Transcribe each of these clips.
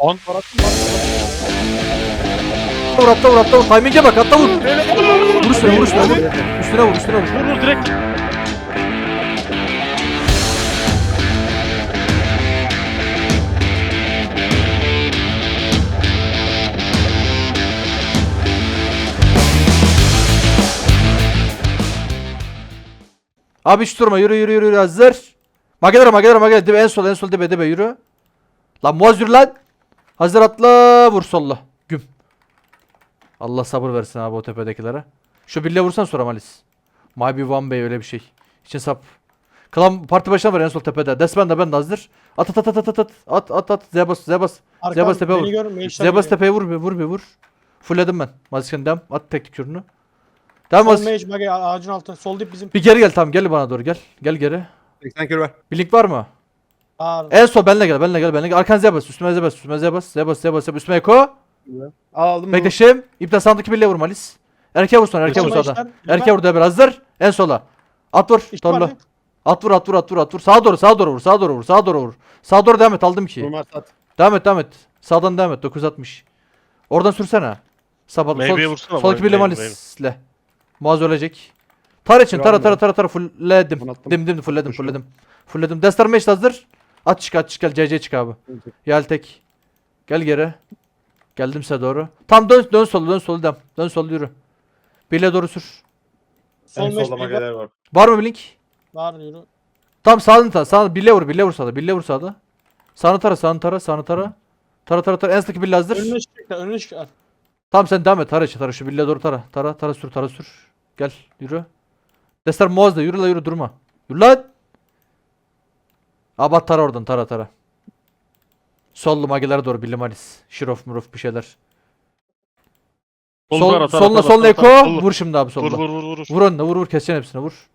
10. Vur atla vur atla vur. Timing'e bak atla vur. Vur üstüne vur üstüne vur. Üstüne vur üstüne vur. Vur vur direkt. Abi hiç durma yürü yürü yürü hazır. Magelere magelere magelere dibe en sol en sol dibe dibe yürü. Lan Muaz yürü lan. Hazır atla vur solla. Güm. Allah sabır versin abi o tepedekilere. Şu birle vursan sonra Malis. Maybe One Bey öyle bir şey. İçin sap. Kalan parti başına var en sol tepede. Desmen de ben de hazır. At at at at at at. At at at. Zebas Zebas. Zebas tepeye vur. Zebas tepeye vur bir vur bir vur. Fulledim ben. Mazisken devam. At tek tükürünü. Devam mage, mage, ağacın altı. Sol dip bizim. Bir geri gel tamam gel bana doğru gel. Gel geri. 80 kür ver. Var mı? Ağır. En son benle gel, benle gel, benle gel. Arkan Zebas, üstüme Zebas, üstüme Zebas, Zebas, Zebas, Zebas, üstüme Eko. Aldım Bekle şimdi. İpten sandık birliğe vur Malis. Erkeğe vur sonra, erkeğe vur sağdan. Erkeğe vur Deber hazır. En sola. At vur, İşte torlu. At vur, at vur, at vur, at vur. Sağa doğru, sağa doğru vur, sağa doğru vur, sağa doğru vur. Sağa doğru devam et, aldım ki. Devam et, devam et. Sağdan devam et, 960. Oradan sürsene. Sabah, sol, sol meyve, Malis'le. Muaz ölecek. Tar için, tara tara tara tara fullledim. Dim dim fullledim, fullledim. Fullledim. Destar meş hazır. At çık, at çık gel, CC çık abi. Gel tek. Gel geri. Geldim size doğru. Tam dön dön solu dön solu dem. Dön solu yürü. Bile doğru sür. Sol En gör. mageler var. Var mı bir link? Var yürü. Tam sağını tara. Sağını bille vur bille vur sağda. Bille vur sağda. Sağını tara sağını tara sağını tara. Tara tara tara. En sıkı bille hazır. Önüne çık. Önüne çık. Tamam sen devam et. Tara içi tara şu bille doğru tara. Tara tara sür tara sür. Gel yürü. Destar Moaz da yürü la yürü durma. Yürü lan. Abat tara oradan tara tara. Sollu magilere doğru Billy Malis. Şirof muruf bir şeyler. Sol Sol, tara, tara, soluna tara, eko. sollu. Vur şimdi abi soluna. Vur vur vur vur. Vur önüne vur vur keseceksin hepsine vur.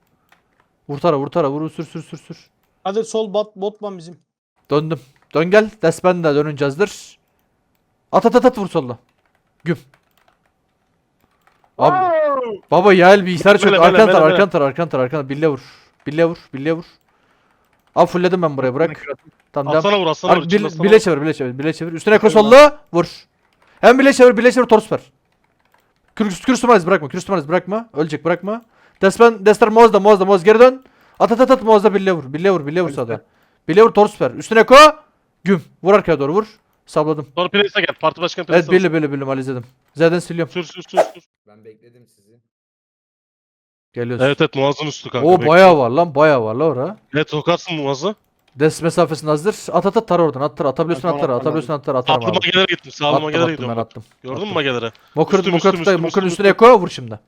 Vur tara vur tara vur sür sür sür sür. Hadi sol bot botman bizim. Döndüm. Dön gel. Despen de dönünce hazır. At at at at vur solla. Güm. Abi. Baba bilgisayar çok. Böyle, böyle, Arkan tar arkan tar arkan tar arkan. Bille vur. Bille vur. Bille vur. Abi fullledim ben buraya bırak. Tamam devam. Vur aslan Ar- vur. bil- içinde aslan bile çevir bile çevir bile çevir. Üstüne solla vur. Hem bile çevir bile çevir torus ver. Kür kürsümaliz bırakma kürsümaliz bırakma. Ölecek bırakma. Despen Dester Moz da Moz da Moz geri dön. At at at at Moz da bille vur. Bille vur bille vur sağda. Bille vur torus ver. Üstüne eko. Güm. Vur arkaya doğru vur. Sabladım. Sonra Priest'e gel. Parti başkanı Evet Priest'e bille bille bille malizedim. Z'den siliyorum. Sür sür sür sür. Ben bekledim sizi. Geliyoruz. Evet evet Muazz'ın üstü kanka. O bayağı var lan bayağı var la ora. Evet sokarsın Muazz'ı. Des mesafesinde hazır. At at at tar oradan at tar. Atabiliyorsun Ben at tar. Atabiliyorsun at tar. Atarım Atlı abi. magelere gittim. Sağlı Attım magelere attım ben gidiyorum. attım. Gördün mü attım. magelere? Mokur Üstüm, mokur üstüm, üstüm, üstüne eko vur şimdi.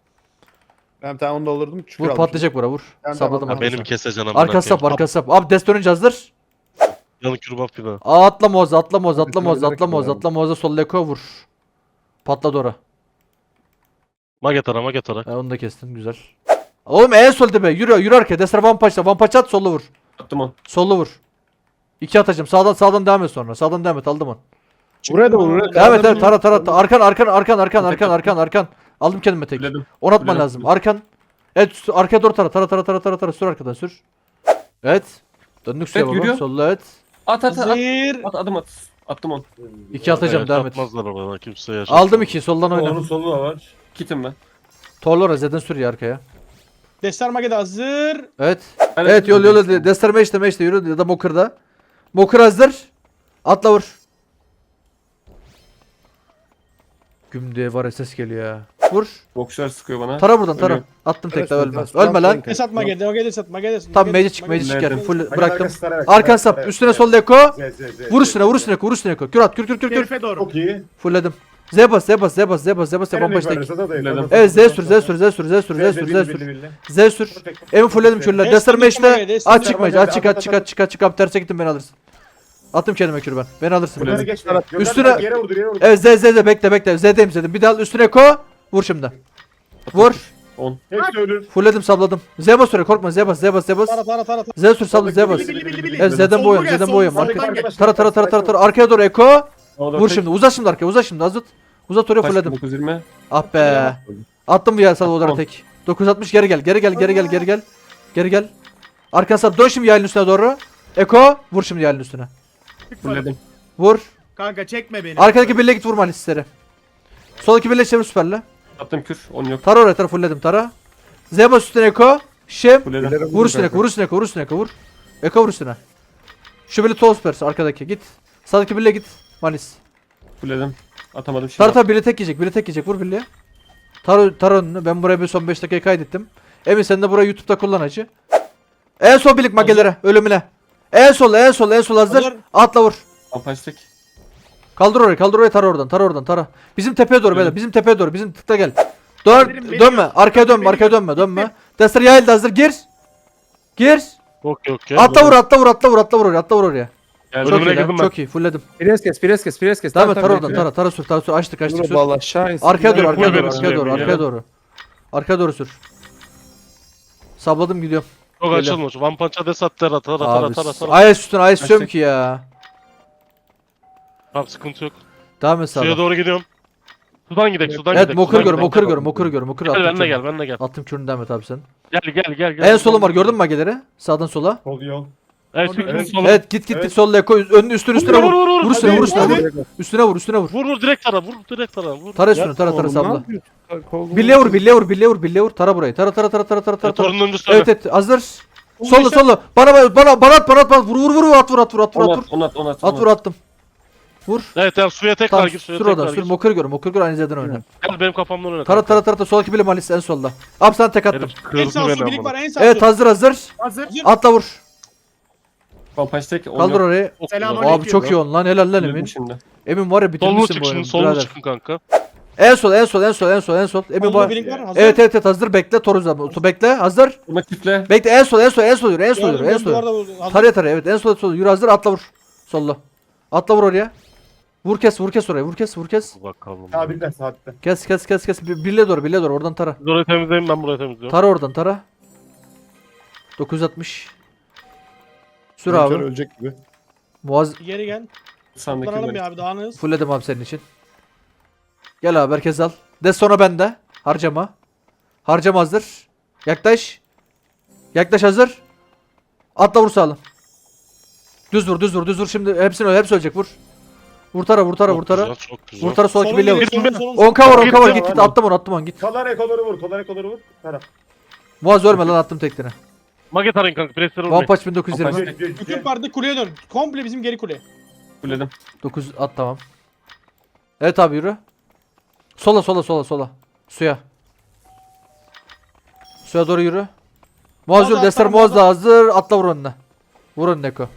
Ben bir tane onu doldurdum. Çukur Vur patlayacak bura vur. Sapladım Ha, ben. benim keseceksin amına Arka sap koyayım. arka sap. Abi dest dönünce hazır. Yanı kürbap gibi. Aa, atla moz atla moz atla Bitirerek atla kullanalım. atla moza sol eko vur. Patladı ora. Magetara magetara. Ha, onu da kestin güzel. Oğlum en sol be yürü yürü arkaya. Destra one punch'la one punch at sollu vur. Attım onu. Sollu vur. İki atacağım. Sağdan sağdan devam et sonra. Sağdan devam et aldım onu. Buraya da vur. Devam et evet tara tara. tara. Arkan arkan arkan arkan arkan arkan arkan. Aldım kendime tek. Biledim. Onu atman Biledim. lazım. Arkan. Evet arkaya doğru tara tara tara tara tara tara sür arkadan sür. Evet. Döndük suya Evet, baba. yürüyor. Sollu evet. At at at. At adım at. Attım onu. İki atacağım Evet, devam et. Atmazlar oradan kimse yaşasın. Aldım iki soldan oyna. Onun solu da var. Kitim ben. Torlora zeden sür ya arkaya. Destarmage de hazır. Evet. Evet, evet yol yol hadi. İşte meşte yürü ya da Mokır'da. Mokır hazır. Atla vur. Güm diye var ses geliyor ya. Vur. Boksör sıkıyor bana. Tara buradan tara. Ölüyorum. Attım tekrar Ölüyorum. Ölme lan. Kes atma gel. Gel kes atma gel. Tam mece çık mece çık geldim. Full bıraktım. Arkan sap. Üstüne sol deko. Vur üstüne vur üstüne vur üstüne. Kür at kür kür kür kür. Çok iyi. Fullledim. Z bas Z bas Z bas Z bas Z bas yapam baştaki. Evet Z sür Z sür Z sür Z sür Z sür Z sür. Z sür. Emin fullledim işte. Mage, destek Aç çık Mage. mage. Aç çık aç çık aç çık aç çık. Abi terse gittim beni alırsın. Attım kendime kür ben. Beni alırsın. Üstüne-. Evet Z Z Z bekle bekle. Z'deyim Z'deyim. Bir daha üstüne ko. Vur şimdi. Vur. 10. Hepsi ölür. Fullledim sabladım. Z bas süre korkma Z bas Z bas Z bas. Tara tara tara. Z sür sabla Z bas. Evet Z'den buraya, Z'den geç. Tara tara tara tara tara. Arkaya doğru eko. Orada Vur tek- şimdi. Uzat şimdi arkaya. Uzat şimdi. Azıt. Uzat oraya Kaç? fullledim. 920. Ah be. Attım bu ya sana odara Tamam. tek. 960 geri gel. Geri gel geri gel geri gel. Geri gel. Arkan sap dön şimdi yayın üstüne doğru. Eko vur şimdi yayın üstüne. Fulledim. Vur. Kanka çekme beni. Arkadaki birliğe git vur Malisleri. Soldaki birliğe çevir süperle. Attım kür. 10 yok. Tara oraya tara fullledim tara. Zeba üstüne Eko. Şem. Fulledim. Vur üstüne Eko vur üstüne Eko vur üstüne Eko vur. Eko vur üstüne. Şu birliğe toz pers arkadaki git. Sağdaki birliğe git. Malis. Fulledim. Atamadım şimdi. Tara tara biri tek yiyecek biri tek yiyecek vur birliğe. Tara, tara önünü ben buraya bir son 5 dakikayı kaydettim. Emin sen de burayı YouTube'da kullan acı. En sol birlik magelere ölümüne. En sol en sol en sol hazır. Hazır. Atla vur. Ampaç tek. Kaldır orayı, kaldır orayı, tara oradan, tara oradan, tara. Bizim tepeye doğru beyler, bizim tepeye doğru, bizim tıkta gel. Dön, Benim- benim dönme, yok. arkaya dönme, arkaya yok. dönme, dönme. Dester yayıldı hazır, gir. Gir. Okey okey. Atla vur, atla vur, atla vur, atla vur oraya, atla vur oraya. Çok iyi, lan, çok iyi, fullledim. Pires kes, pires kes, pires kes. Tamam, tara oradan, tara, tara sür, tara sür, açtık, açtık, sür. aşağı insin. Arkaya doğru, Full arkaya doğru, benim, arkaya doğru, benim arkaya ya. doğru. Arkaya doğru sür. Sabladım gidiyorum. Çok açılmış. One Punch'a des at tara tara tara Abi, tara tara. ayes üstüne, ayes Açtık. söm ki ya. Tamam sıkıntı yok. Devam et Suya doğru gidiyorum. Sudan gidelim sudan Evet, gidelim. mokur sudan gör, mokur gör, mokur gör, mokur Gel attım benimle kürünü. gel benimle gel. Attım kürünü devam et abi sen. Gel gel gel gel. En solum var, gördün mü mageleri? Sağdan sola. Sol yol. Evet, Evet. Evet, git git Evet. git solla eko, önünü üstüne üstüne Vur, vur. vur, vur, Vur üstüne, hadi, vur üstüne, vur. Üstüne vur, üstüne vur. Vur vur direkt tara vur direkt tara vur. Tara üstüne, tara tara sabla. Birliğe vur, birliğe vur, birliğe vur, birliğe vur. Tara burayı. Tara tara tara tara tara tara. Torunun öncüsü. Evet evet hazır. Solla beşe- solla. Bana bana bana at bana at bana. Vur vur vur at vur at vur at vur at vur. at, onu at, vur at. attım. Vur. Evet yani suya tekrar Tamam gir suya sür tekrar sür. gir. Mokur gör mokur gör aynı yerden oyna. Gel benim kafamdan oyna. Tara tara tara tara. Soldaki bile malis en solda. Abi sana tek attım. En sağ su amına. var en sağ Evet hazır hazır. Hazır. Atla vur. Ampaç tek. 10 Kaldır orayı. Çok Selam güzel. Abi çok iyi on lan helal lan Emin. şimdi. Emin var ya Solunu bitirmişsin çık bu oyunu. şimdi solunu birader. çıkın kanka. En sol en sol en sol en sol en sol. Emin var. Evet evet evet hazır bekle Toruz abi. Bekle hazır. Vurma çiftle. Bekle en sol en sol en sol yürü en sol yürü en sol. yürü. Taraya taraya evet en sol sol yürü hazır atla vur. Solla. Atla vur oraya. Vur kes vur kes oraya vur kes vur kes. Bakalım. Sabitten sabitten. Kes kes kes kes Bir- birliğe doğru birliğe doğru oradan tara. Siz orayı temizleyin ben burayı temizliyorum. Tara oradan tara. 960. Sür Monitör abi. ölecek gibi. Muaz Geri gel. Beni. ya abi dağınız. fullledim abi senin için. Gel abi herkes al. De sonra bende. Harcama. Harcama hazır. Yaklaş. Yaklaş hazır. Atla vur sağlam. Düz vur düz vur düz vur şimdi hepsini öyle hepsi ölecek vur. Vur tara vur tara vur tara. güzel, Çok güzel. Vur tara sol Solun birliğe vur. geri, solun, solun, 10 cover 10 Git git attım onu attım onu git. Kalan ekoları vur. Kalan ekoları vur. Tara. Muaz ölme lan attım tekini. Maget arayın kanka. Presler One olmayın. Punch 1920. One Gir, gir, Bütün parti kuleye dön. Komple bizim geri kule. Fulledim. 9 at tamam. Evet abi yürü. Sola sola sola sola. Suya. Suya doğru yürü. Muaz Muaz yürü. tamam, Muaz Muaz da hazır. Atla vur önüne. Vur önüne Eko.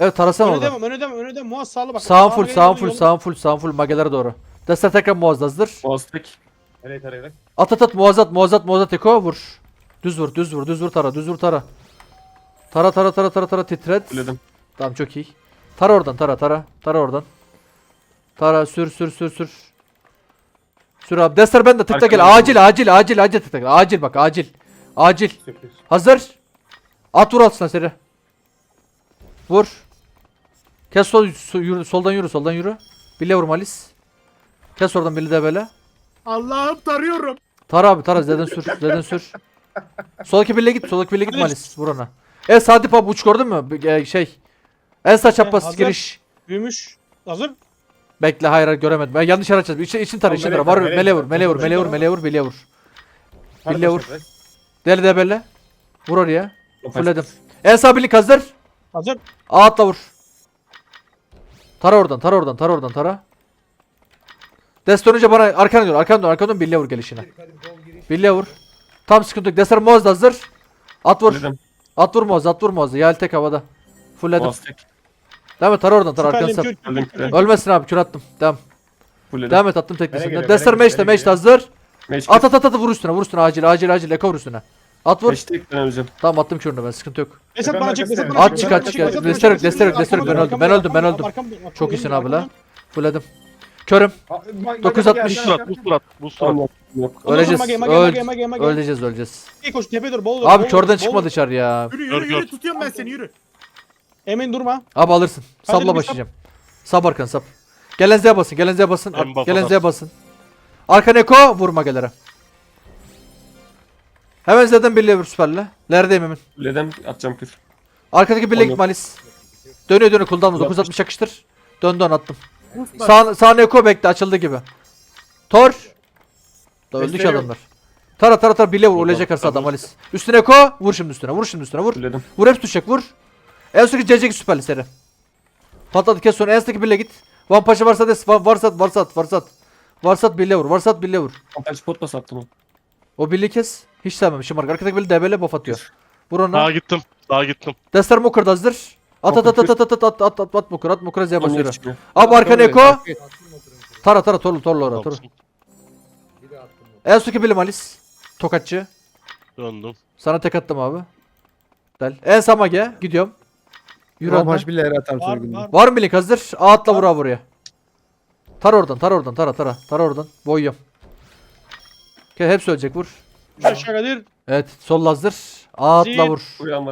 Evet tarasana Öne orada. devam öne devam öne devam. Muaz sağlı bak. Sağın Sağa full sağın dön, full yolun- sağın full sağın full magelere doğru. Dester tekrar Muaz da hazır. Tek. Nereye tarayarak? At at at Muaz at Muaz at Muaz at Eko vur. Düz vur düz vur düz vur tara düz vur tara. Tara tara tara tara tara titret. Fulledim. Tamam çok iyi. Tara oradan tara tara. Tara oradan. Tara sür sür sür sür. Sür abi. Dester ben de tıkla gel. Acil acil acil acil tıkla gel. Acil bak acil. Acil. Hazır. At vur altına seri. Vur. Kes sol yürü, soldan yürü soldan yürü. Bile vur Malis. Kes oradan bile de böyle. Allah'ım tarıyorum. Tara abi tara zeden sür zeden sür. Soldaki bile git soldaki bile git Malis vur ona. E Sadip abi uç gördün mü? Bir- e, şey. En sağ çapraz hazır. giriş. Büyümüş. Hazır. Bekle hayır hayır göremedim. Ben yanlış yer açacağız. İçin, için tara için tara. Var melek mele vur mele vur mele vur mele vur bile vur. Bille vur. Deli de böyle. Vur oraya. Fulledim. En sağ birlik hazır. Hazır. A atla vur. Tara oradan tara oradan tara oradan tara. Deston önce bana arkana dön arkana dön arkana dön bille vur gelişine. Bille vur. Tam sıkıntı yok. Destar Moaz da hazır. At vur. Fulledim. At vur Moaz at vur Moaz. Yel tek havada. Fulledim. Boğaz tek. Devam et tara oradan tara arkanı. Türk. Öldüm küre. Ölmesin abi kür attım. Devam. Fulledim. Devam et attım Nereye teknisini. geliyor, Destar nereye meşte geliyor, meşte nereye hazır. Meş At at at at vur üstüne vur üstüne acil acil acil eko vur üstüne. At vur. Meş tek ben öleceğim. Tamam attım kürünü ben sıkıntı yok. Esat bana çek. Esat At, bana çık, çek. at, çık, at. Destek destek destek. Ben öldüm, ben öldüm, ben öldüm. Çok iyisin abi lan. arkamdan. Fulledim. Körüm. 960. Boost at boost at boost at. Tamam. Yok. Ondan sonra Öleceğiz. mage, mage, Öl- mage, mage, mage. Öleceğiz öleceğiz. İyi koş tepe dur. Bol dur. Abi bol körden dur, çıkma bol dur. dışarı ya. Yürü Gör, yürü gör. yürü tutuyorum ben seni yürü. Emin durma. Abi alırsın. Hadi Sabla bir başlayacağım. Sab arkan sap. Gelen Z'ye basın. Gelen Z'ye basın. En buff Gelen adam. Z'ye basın. Arkan Eko vurma gelere. Hemen Z'den birliğe vur süperle. Lerdeyim hemen. Fulledim. Atacağım kür. Arkadaki birliğe Olur. git Malis. Dönüyor dönüyor cooldown'la Uzatmış. 960 yakıştır. Dön dön attım. Sağ, sağ Eko bekle açıldı gibi. Tor. Da öldü ki Desteği yok. adamlar. Tara tara tara bile vur. Tamam, Ölecek arası adam tamam. Alice. Üstüne Eko. Vur şimdi üstüne. Vur şimdi üstüne. Vur. Fulledim. Vur hepsi düşecek vur. En sonraki CC süperli seri. Patladı kes sonra en sonraki birle git. Van paşa varsa des va- varsat varsat varsat. Varsat birle vur. Varsat birle vur. Kaç pot bas attım. O birliği kes. Hiç sevmem. Şımarık. Arkadaki birliği DB'le buff atıyor. Vur ona. Daha gittim. Daha gittim. Destler Mokur'da hazır. At at at at at at at at at at Mokur at Mokur'a Z Onun basıyor. yetişmiyor. Abi arkana Eko. Tara tara torlu torlu ora torlu. En sonraki bilim Alice. Tokatçı. Döndüm. Sana tek attım abi. Del. En samage. Gidiyorum. Yürü önden. haş bile yere atarım Var sonra var. Var mı link hazır? A atla vur abi buraya. Tar oradan, tar oradan, tara tara. Tara oradan. Boyuyorum. Okey hepsi ölecek vur. Üç aşağı Kadir. Evet sol hazır. A atla Zil. vur.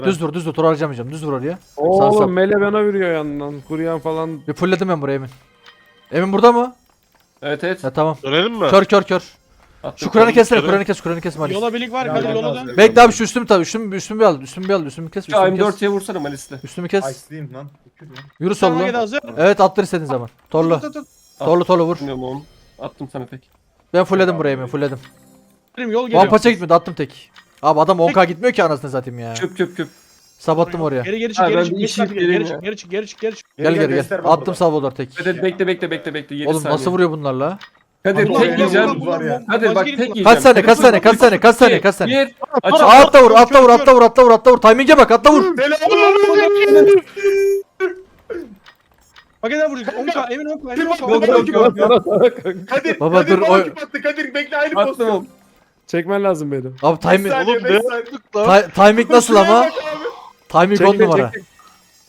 Düz vur düz vur. Tur harcamayacağım. Düz vur oraya. Sağ, sağ. Oğlum mele bana vuruyor yandan. Kuryan falan. Bir fullledim ben buraya Emin. Emin burada mı? Evet evet. Ha tamam. Dönelim mi? Kör kör kör. Şu Kur'an'ı kesene. Kör. Kur'an'ı kes. Kur'an'ı kes Malis. Yola birlik var Kadir yola dön. Bekle abi şu üstümü tabii. Üstümü, üstümü bir al. Üstümü bir al. Üstümü kes. Şu Üstümü kes. M4'ye vursana Malis'te. Üstümü kes. Ice'liyim lan. Yürü Tamam sollu. Kadir hazır. Evet attır istediğin zaman. Torlu. Tut, tut, tut. Torlu torlu vur. Bilmiyorum oğlum. Attım sana tek. Ben fullledim buraya Emin. Fullledim. Yol One geliyor. paça gitmedi. Attım tek. Abi adam 10k gitmiyor ki anasını satayım ya. Köp köp köp. Sabattım oraya. Geri geri çık Ha, geri ben çık. Geri çık geri çık ya. geri çık geri çık geri çık. Gel gel gel. Attım. Salvador tek. Bekle bekle bekle bekle bekle. 7 Oğlum saniye. nasıl vuruyor bunlarla? Kadir Ulan, tek yiyeceğim. var ya. Kadir bak tek yiyeceğim. Kaç saniye kaç saniye kaç saniye kaç saniye kaç saniye. Bir. Aç. Aa, Atla vur atla vur atla vur atla vur atla vur Timing'e bak atla vur. Bak eder vuracak. 10k Emin 10k Emin 10k. Yok, yok, yok. Kadir, Baba, Kadir dur, bana o- kim attı? Kadir bekle aynı Attım pozisyon. oğlum. Çekmen lazım beni. Abi timing Oğlum ne ti- timing nasıl ama? Timing 10 Çekme, numara. çekme.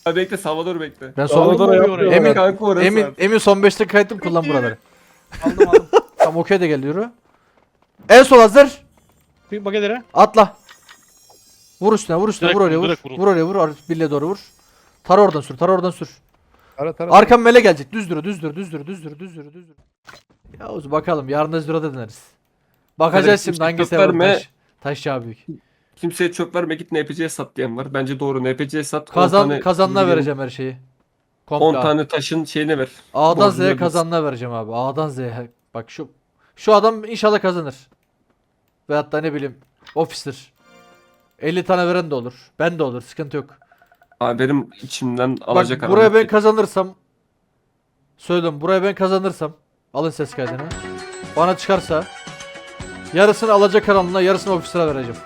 Ha bekle Salvador bekle. Ben Salvador'a yapmıyor. Emin Kanka orası Emin var. Emin son 5 dakika kayıttım kullan buraları. Aldım aldım. Tamam okey de gel yürü. En sol hazır. Bak edere. Atla. Vur üstüne vur üstüne Direkt vur oraya vur, vur. direkt vurun. Vur oraya vur. Ar- Bille doğru vur. Tar oradan sür. Tar oradan sür. Tara tara. Arkam mele gelecek. Düzdür, düzdür, düzdür, düzdür, düzdür, düzdür. Ya Oğuz bakalım yarın da Züra'a döneriz. Bakacağız Hadi şimdi hangisi kimse evvel verme. taş. Taş ya büyük. Kimseye çok verme git NPC'ye sat diyen var. Bence doğru NPC'ye sat. 10 Kazan tane- kazanına vereceğim her şeyi. 10 Komple. tane taşın şeyine ver. A'dan Z'ye kazanına vereceğim abi. A'dan Z'ye. Bak şu şu adam inşallah kazanır. Veyahut da ne bileyim officer. 50 tane veren de olur. Ben de olur. Sıkıntı yok. Abi benim içimden alacak Bak buraya ben kazanırsam Söyledim buraya ben kazanırsam alın ses kaydını. Bana çıkarsa yarısını alacak kanalına yarısını ofisine vereceğim.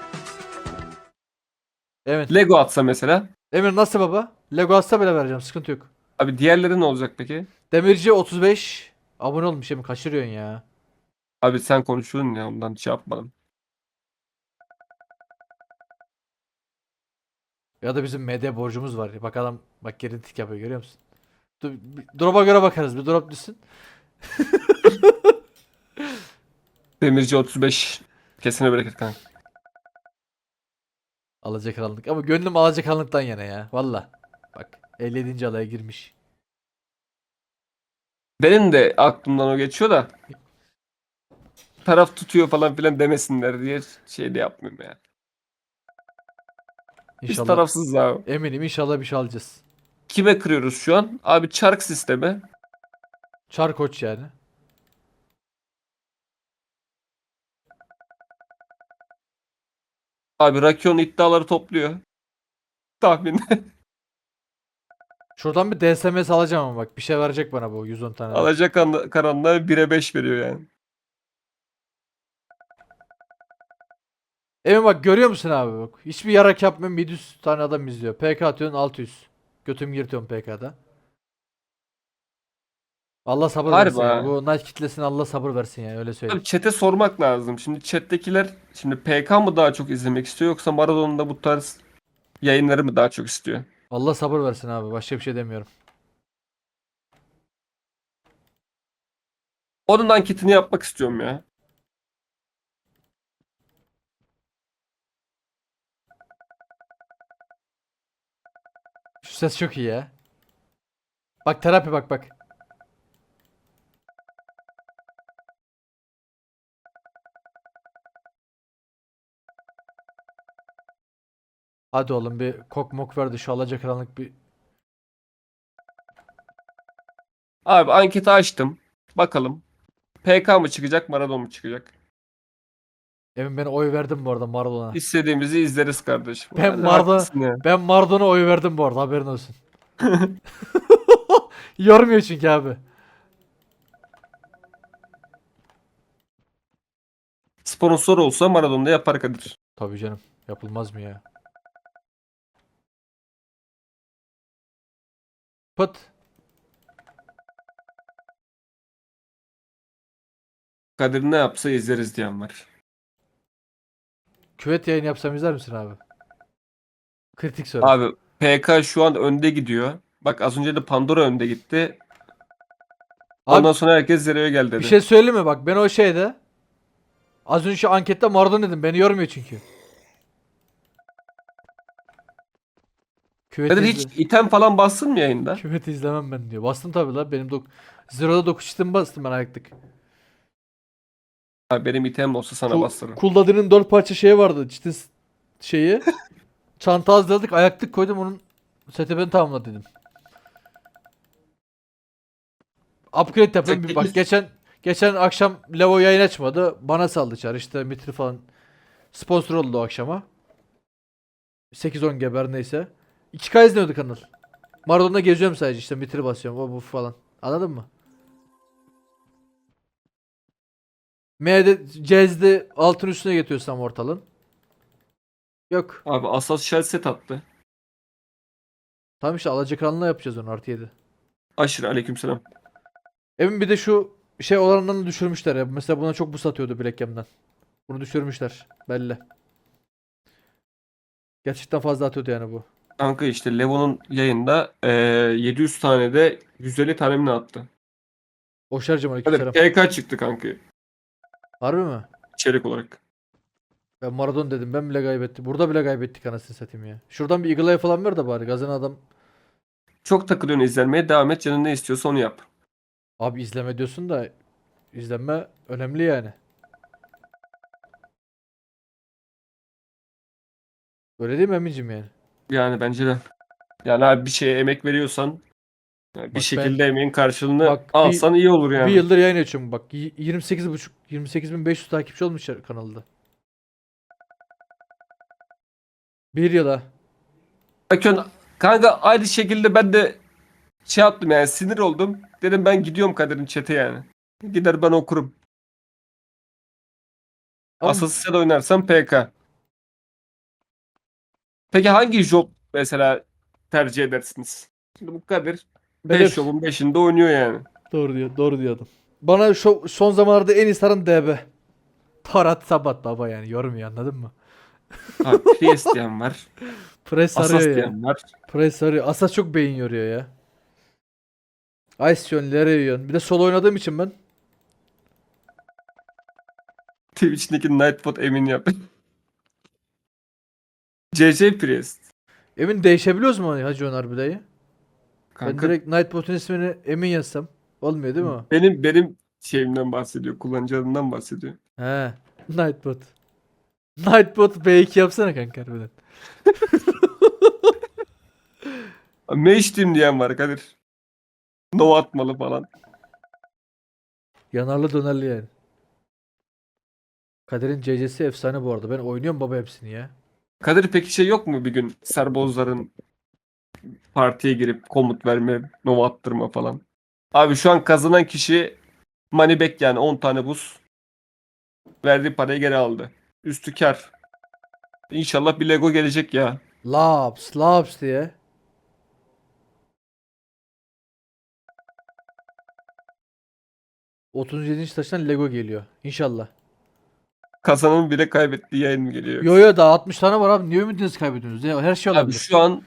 Evet. Lego atsa mesela. Emir nasıl baba? Lego atsa bile vereceğim. Sıkıntı yok. Abi diğerleri ne olacak peki? Demirci 35 abone olmuş Emir kaçırıyorsun ya. Abi sen konuşuyordun ya ondan şey yapmadım. Ya da bizim MD borcumuz var. Bak adam bak geri tik yapıyor görüyor musun? Dur, bir drop'a göre bakarız. Bir drop düşsün. Demirci 35. Kesine bereket kanka. Alacakaranlık. Ama gönlüm alacakaranlıktan yana ya. Valla. Bak 57. alaya girmiş. Benim de aklımdan o geçiyor da. Taraf tutuyor falan filan demesinler diye şey de yapmıyorum ya. Biz İnşallah. tarafsızız abi. Eminim inşallah bir şey alacağız. Kime kırıyoruz şu an? Abi çark sistemi. Çar koç yani. Abi Rakion iddiaları topluyor. Tahmin. Şuradan bir DSMS alacağım ama bak bir şey verecek bana bu 110 tane. Alacak karanlığa 1'e 5 veriyor yani. Emin bak görüyor musun abi bak. Hiçbir yarak yapmıyorum 700 tane adam izliyor. PK atıyorsun 600. Götüm yırtıyorum PK'da. Allah sabır Harbi versin. ya. ha. Bu Night kitlesine Allah sabır versin ya öyle söyleyeyim. Abi chat'e sormak lazım. Şimdi chat'tekiler şimdi PK mı daha çok izlemek istiyor yoksa Maradona'nın da bu tarz yayınları mı daha çok istiyor? Allah sabır versin abi. Başka bir şey demiyorum. Onun anketini yapmak istiyorum ya. Şu ses çok iyi ya. Bak terapi bak bak. Hadi oğlum bir kok mok ver de şu alacakaranlık bir Abi anketi açtım. Bakalım. PK mı çıkacak Maradona mu çıkacak? Emin ben oy verdim bu arada Maradona. İstediğimizi izleriz kardeşim. Ben Maradona-. Ben Maradona oy verdim bu arada haberin olsun. Yormuyor çünkü abi. Sponsor olsa Maradona da yapar Kadir. Tabii canım. Yapılmaz mı ya? Pıt. Kadir ne yapsa izleriz diyen var. Küvet yayını yapsam izler misin abi? Kritik soru. Abi PK şu an önde gidiyor. Bak az önce de Pandora önde gitti. Abi, Ondan sonra herkes Zero'ya gel dedi. bir şey söyleyeyim mi? Bak ben o şeyde az önce şu ankette Maradona dedim. Beni yormuyor çünkü. Küvet Kadir izle- hiç item falan bassın mı yayında? Küvet izlemem ben diyor. Bastım tabii la. Benim dok Zero'da 9 çitim bastım ben ayaktık. Abi benim item olsa sana bastırırım. Kulladığının 4 parça şeyi vardı. Çitin s- şeyi. Çanta hazırladık. Ayaktık koydum onun seti ben tamamla dedim. Upgrade yapıyorum. Bir Bak geçen geçen akşam Levo yayın açmadı. Bana saldı çar işte Mitri falan. Sponsor oldu o akşama. 8-10 geber neyse. 2K izliyordu kanal. Maradona geziyorum sadece işte Mitri basıyorum o bu falan. Anladın mı? M'de C'de altın üstüne getiriyorsam ortalığın. Yok. Abi Asas Shell set attı. Tamam işte alacakaranlığa yapacağız onu artı 7. Aşırı aleykümselam. Emin bir de şu şey olanlarını düşürmüşler ya. Mesela buna çok bu satıyordu Black Yam'den. Bunu düşürmüşler. Belli. Gerçekten fazla atıyordu yani bu. Kanka işte Levo'nun yayında eee 700 tane de 150 tane mi ne attı? Boşarcım Hadi aleykümselam. PK çıktı kanka Harbi mi? içerik olarak. Ben Maradona dedim. Ben bile kaybettim. Burada bile kaybettik anasını satayım ya. Şuradan bir Eagle Eye falan ver de bari. Gazan adam. Çok takılıyorsun izlenmeye devam et canın ne istiyorsa onu yap. Abi izleme diyorsun da izlenme önemli yani. Öyle değil mi Emin'cim yani? Yani bence de. Yani abi bir şeye emek veriyorsan yani bir Bak şekilde emeğin karşılığını Bak bir- alsan iyi olur yani. Bir yıldır yayın açıyorum bak. Y- 28.5 28.500 takipçi olmuş kanalda. Bir yıla. Bakın kanka aynı şekilde ben de şey yaptım yani sinir oldum. Dedim ben gidiyorum Kadir'in chat'e yani. Gider ben okurum. Ama Asıl sen oynarsan PK. Peki hangi job mesela tercih edersiniz? Şimdi bu Kadir Ben 5 hep- jobun 5'inde oynuyor yani. doğru diyor. Doğru diyor adam. Bana şu son zamanlarda en iyi saran DB. Tarat Sabat baba yani yormuyor anladın mı? Abi Priest diyen var. Press Asas arıyor ya. diyen var. Press arıyor. Asas çok beyin yoruyor ya. Ice Yon, Lerion. Bir de solo oynadığım için ben. Twitch'teki Nightbot emin yap. CC Priest. Emin değişebiliyoruz mu Hacı Öner bir dayı? Ben Kanka direkt Nightbot'un ismini Emin yazsam. Olmuyor değil mi o? benim benim şeyimden bahsediyor. Kullanıcı adından bahsediyor. He. Nightbot. Nightbot B2 yapsana kanka harbiden. Team diyen var Kadir. No atmalı falan. Yanarlı dönerli yani. Kader'in CC'si efsane bu arada. Ben oynuyorum baba hepsini ya. Kadir peki şey yok mu bir gün serbozların partiye girip komut verme, nova attırma falan? Abi şu an kazanan kişi money back yani 10 tane buz verdiği parayı geri aldı. Üstü kar. İnşallah bir Lego gelecek ya. Laps, laps diye. ...37. taştan Lego geliyor. İnşallah. Kazananın bile kaybettiği yayın geliyor? Yo yo daha 60 tane var abi. Niye ümidinizi kaybediyorsunuz? Ya, her şey Abi olabilir. şu an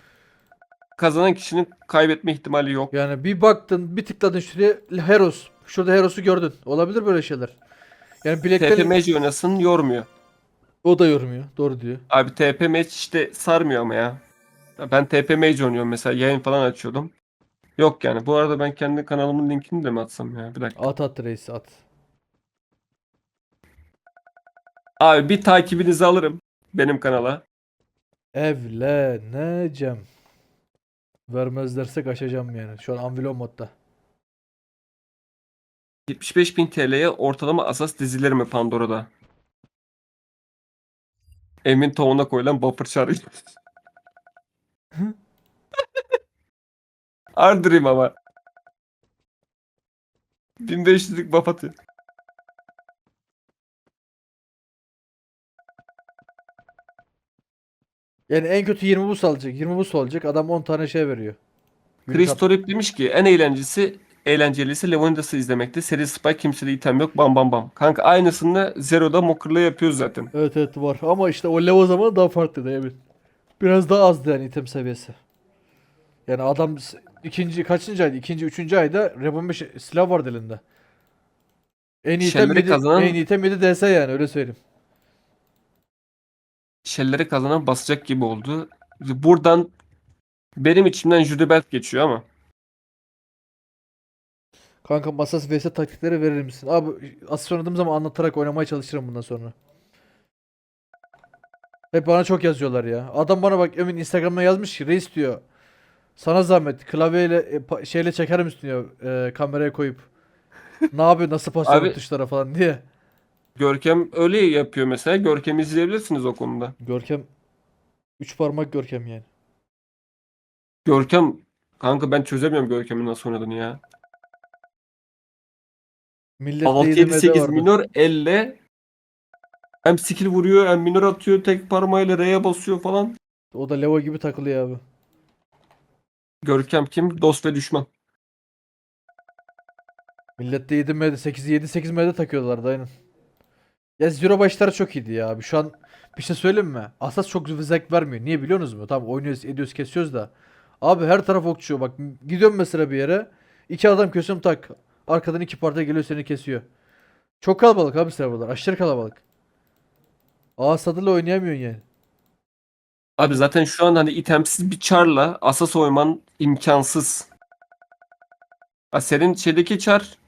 kazanan kişinin kaybetme ihtimali yok. Yani bir baktın, bir tıkladın şuraya Heros. Şurada Heros'u gördün. Olabilir böyle şeyler. Yani bilekten TP Mage oynasın yormuyor. o da yormuyor. Doğru diyor. Abi TP Mage işte sarmıyor ama ya. Ya Ben TP Mage oynuyorum mesela yayın falan açıyordum. Yok yani. Bu arada ben kendi kanalımın linkini de mi atsam ya? Bir dakika. At at reis at. Abi bir takibinizi alırım benim kanala. Evleneceğim. Vermezlerse kaçacağım yani. Şu an Anvilo modda. 75.000 TL'ye ortalama asas dizilir mi Pandora'da? Emin tavuğuna koyulan buffer şarkı. Ardırayım ama. 1500'lük buff atıyor. Yani en kötü 20 bus alacak. 20 bus olacak. Adam 10 tane şey veriyor. Chris Torip demiş ki en eğlencesi eğlencelisi Levonidas'ı izlemekti. Seri Spy kimsede item yok bam bam bam. Kanka aynısını Zero'da Mocker'la yapıyoruz zaten. Evet evet var. Ama işte o level zamanı daha farklıydı evet. Biraz daha azdı yani item seviyesi. Yani adam ikinci kaçıncı ayda? İkinci, üçüncü ayda Rebon 5 silah vardı elinde. En iyi item kazanan- en iyi item yedi DS yani öyle söyleyeyim. Şellere kazanan basacak gibi oldu. Buradan benim içimden Judebelt geçiyor ama. Kanka masas vs taktikleri verir misin? Abi asist oynadığım zaman anlatarak oynamaya çalışırım bundan sonra. Hep bana çok yazıyorlar ya. Adam bana bak Emin Instagram'da yazmış ki reis diyor. Sana zahmet klavyeyle e, şeyle çeker misin diyor e, kameraya koyup. ne yapıyor nasıl basıyor tuşlara falan diye. Görkem öyle yapıyor mesela. Görkem izleyebilirsiniz o konuda. Görkem 3 parmak Görkem yani. Görkem kanka ben çözemiyorum Görkem'in nasıl oynadığını ya. Millet 6 7 DDM'de 8 vardı. minor elle hem skill vuruyor hem minor atıyor tek parmağıyla R'ye basıyor falan. O da Levo gibi takılıyor abi. Görkem kim? Dost ve düşman. Millette 7 M'de 8 7 8 M'de takıyorlardı aynen. Ya Zero başları çok iyiydi ya. Şu an bir şey söyleyeyim mi? Asas çok zevk vermiyor. Niye biliyorsunuz mu? Tamam oynuyoruz, ediyoruz, kesiyoruz da. Abi her taraf okçuyor. Bak gidiyorum mesela bir yere. iki adam kesiyorum tak. Arkadan iki parti geliyor seni kesiyor. Çok kalabalık abi serverlar. Aşırı kalabalık. Aa sadıyla oynayamıyorsun yani. Abi zaten şu an hani itemsiz bir charla asas oyman imkansız. Ha senin şeydeki char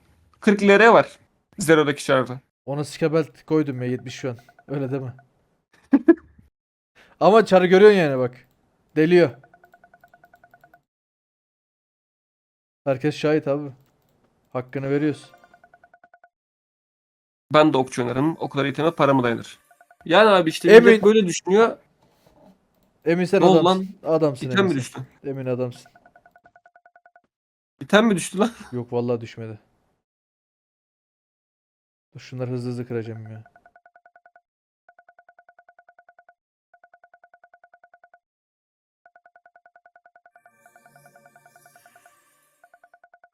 40 lira var. Zero'daki char'da. Ona skabelt koydum ya 70 şu an. Öyle deme. Ama çarı görüyorsun yani bak. Deliyor. Herkes şahit abi. Hakkını veriyoruz. Ben de okçu oynarım. O kadar iteme paramı dayanır. Yani abi işte Emin- millet böyle düşünüyor. Emin sen Ne oldu adamsın. Adamsın İtem Emin mi sen. düştü? Emin adamsın. İtem mi düştü lan? Yok vallahi düşmedi. Dur şunları hızlı hızlı kıracağım ya.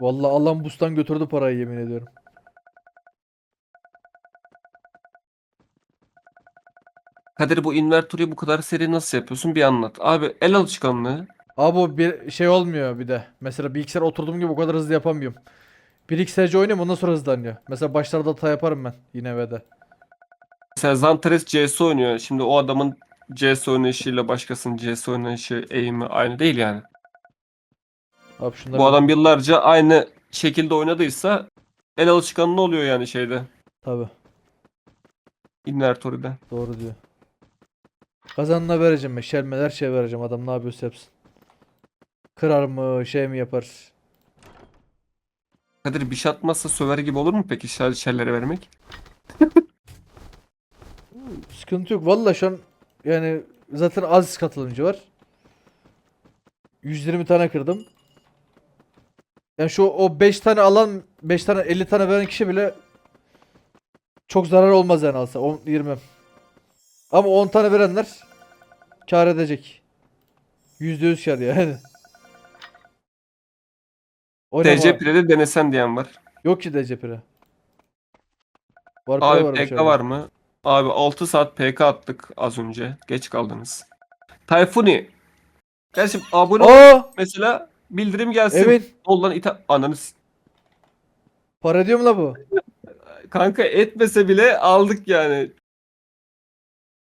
Vallahi Allah'ım bustan götürdü parayı yemin ediyorum. Kadir bu invertörü bu kadar seri nasıl yapıyorsun bir anlat. Abi el alışkanlığı. Abi o bir şey olmuyor bir de. Mesela bilgisayar oturduğum gibi o kadar hızlı yapamıyorum. Bir iki SC oynuyorum ondan sonra hızlanıyor. Mesela başlarda hata yaparım ben yine V'de. Mesela Zantares CS oynuyor. Şimdi o adamın CS oynayışıyla başkasının CS oynayışı eğimi aynı değil yani. Abi şunları Bu adam yıllarca aynı şekilde oynadıysa el alışkanlığı oluyor yani şeyde. Tabi Invertory'de. doğru diyor. Kazanına vereceğim ben. Şelmeler şey vereceğim. Adam ne yapıyorsa yapsın. Kırar mı şey mi yapar. Kadir bir şey atmazsa söver gibi olur mu peki şer şerlere vermek? Sıkıntı yok. Valla şu an yani zaten az katılımcı var. 120 tane kırdım. Yani şu o 5 tane alan 5 tane 50 tane veren kişi bile çok zarar olmaz yani alsa 10 20. Ama 10 tane verenler kar edecek. %100 kar yani. Oynama. DC Pire'de denesen diyen var. Yok ki DC Pire. Var Abi PK var mı? Abi 6 saat PK attık az önce. Geç kaldınız. Tayfuni. Gerçi abone ol mesela bildirim gelsin. Emin. Ol lan ita ananı Para ediyor mu la bu? Kanka etmese bile aldık yani.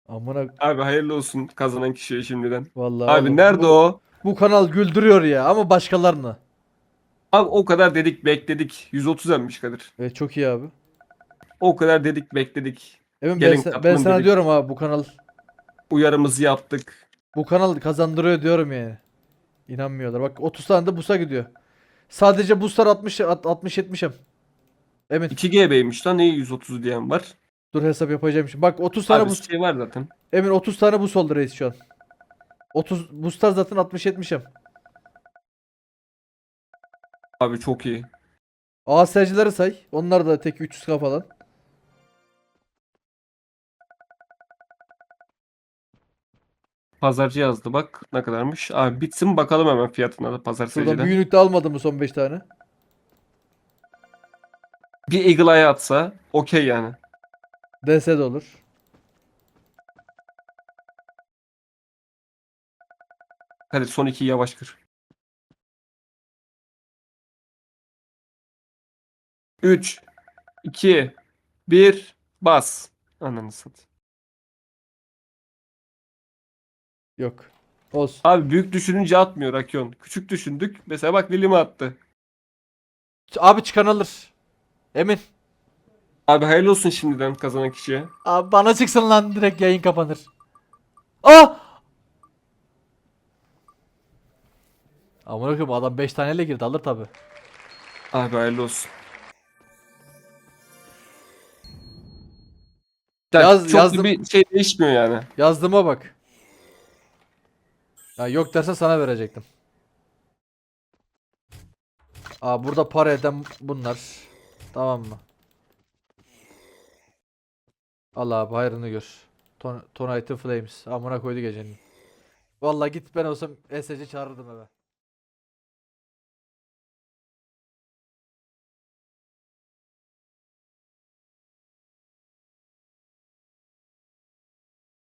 Amına Abi hayırlı olsun kazanan kişiye şimdiden. vallahi. Abi oğlum, nerede bu, o? Bu kanal güldürüyor ya ama başkalarını. Abi o kadar dedik bekledik. 130 emmiş Kadir. Evet çok iyi abi. O kadar dedik bekledik. Emin ben, Gelin sa- ben sana dedik. diyorum abi bu kanal Uyarımızı yaptık. bu kanal kazandırıyor diyorum yani. İnanmıyorlar. Bak 30 tane de busa gidiyor. Sadece buslar 60 at- 60 70'im. Emin 2 GB'ymiş lan. Neyi 130 diyen var? dur hesap yapacağım şimdi. Bak 30 tane Abi buz. şey var zaten. Emin 30 tane buz oldu reis şu an. 30 boostlar zaten 60 70'im. Abi çok iyi. ASC'leri say. Onlar da tek 300k falan. Pazarcı yazdı bak ne kadarmış. Abi bitsin bakalım hemen fiyatına da pazar Şuradan seyirciden. büyünlük de almadım mı son 5 tane? Bir Eagle Eye atsa okey yani. DS de olur. Hadi son iki yavaş kır. 3 2 1 bas. Ananı sat. Yok. Olsun. Abi büyük düşününce atmıyor Akyon. Küçük düşündük. Mesela bak Lilimi attı. Abi çıkan alır. Emin. Abi hayırlı olsun şimdiden kazanan kişiye. Abi bana çıksın lan direkt yayın kapanır. Ah! Amına koyayım adam 5 taneyle girdi alır tabi. Abi hayırlı olsun. Ya Yaz- çok yazdım. bir şey değişmiyor yani. Yazdığıma bak. Ya yok derse sana verecektim. Aa burada para eden bunlar. Tamam mı? Allah abi hayrını gör. Ton Tonight'ın Flames. Amına koydu gecenin. Vallahi git ben olsam SC çağırırdım eve.